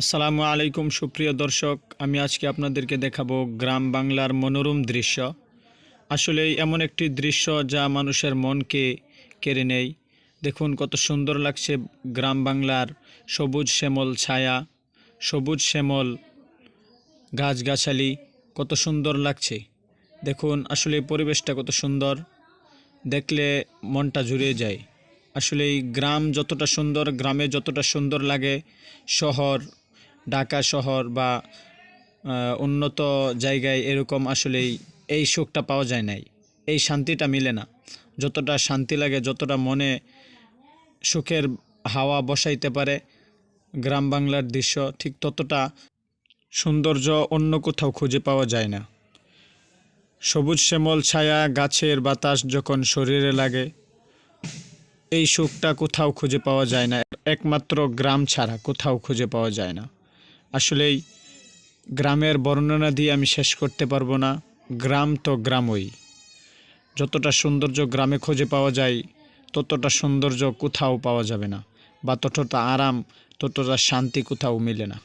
আসসালামু আলাইকুম, সুপ্রিয় দর্শক। আমি আজকে আপনাদেরকে দেখাবো গ্রাম বাংলার মনোরম দৃশ্য। আসলে এমন একটি দৃশ্য যা মানুষের মনকে কেড়ে নেয়। দেখুন কত সুন্দর লাগছে গ্রাম বাংলার সবুজ শ্যামল ছায়া, সবুজ শ্যামল গাছগাছালি, কত সুন্দর লাগছে। দেখুন, আসলে পরিবেশটা কত সুন্দর। দেখলে মনটা জুড়িয়ে যায়। আসলে গ্রাম যতটা সুন্দর, গ্রামে যতটা সুন্দর লাগে, শহর ঢাকা শহর বা উন্নত জায়গায় এরকম আসলেই এই সুখটা পাওয়া যায় নাই। এই শান্তিটা মিলে না। যতটা শান্তি লাগে, যতটা মনে সুখের হাওয়া বসাইতে পারে, গ্রাম বাংলার দৃশ্য, ঠিক ততটা সৌন্দর্য অন্য কোথাও খুঁজে পাওয়া যায় না। সবুজ শ্যামল ছায়া গাছের বাতাস যখন শরীরে লাগে, এই সুখটা কোথাও খুঁজে পাওয়া যায় না। একমাত্র গ্রাম ছাড়া কোথাও খুঁজে পাওয়া যায় না। আসলেই গ্রামের বর্ণনা দিয়ে আমি শেষ করতে পারব না। গ্রাম তো গ্রামই। যতটা সৌন্দর্য গ্রামে খুঁজে পাওয়া যায়, ততটা সৌন্দর্য কোথাও পাওয়া যাবে না, বা ততটা আরাম, ততটা শান্তি কোথাও মিলে না।